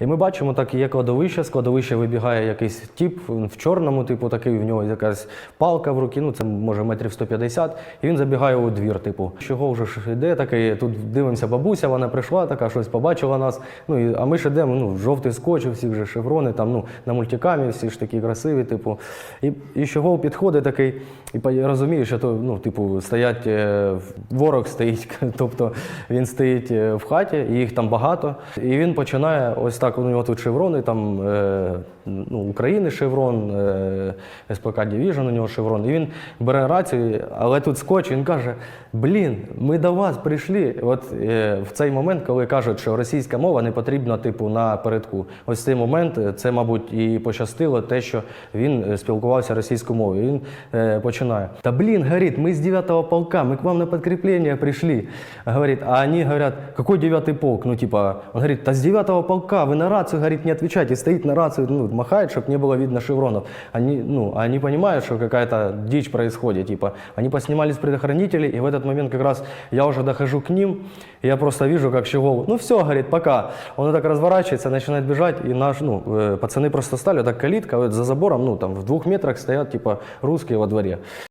І ми бачимо, так є кладовище, з кладовища вибігає якийсь тіп в чорному, типу, такий, в нього якась палка в руці, ну це може метрів 150, і він забігає у двір, типу, чого вже ж йде такий, тут дивимося, бабуся, вона прийшла, така щось побачила нас. Ну і, а ми ж йдемо, ну, жовтий скотч, у всіх же шеврони, там, ну, на мультикамі всі ж такі красиві, типу. І, і чого підходить такий, і по- розуміє, що то, ну, типу, стоять, е, ворог стоїть, тобто він стоїть е, в хаті, і їх там багато. І він починає ось так, у нього тут шеврони, там е, ну, України шеврон, е, СПК Division у нього шеврон. І він бере рацію, але тут скотч, він каже: Блін, ми до вас прийшли. От е, в цей момент, коли кажуть, що російська мова не потрібна, типу, на передку. Ось цей момент, е, це, мабуть, і пощастило те, що він е, спілкувався російською мовою. Він е, починає: Та блін, говорить, ми з 9-го полка, ми к вам на подкрепление пришли. Говорит, а они говорят, какой 9 полк? Ну, типа, он говорит, да с 9 полка, вы на рацию, говорит, не отвечайте. Стоит на рацию, ну, махает, чтобы не было видно шевронов. Они, ну, они понимают, что какая-то дичь происходит, типа. Они поснимали с предохранителей, и в этот момент как раз я уже дохожу к ним, и я просто вижу, как Щегол, ну все, говорит, пока. Он так разворачивается, начинает бежать, и наш, ну, э, пацаны просто стали, так калитка, вот за забором, ну, там, в двух метрах стоят, типа, русские во дворе.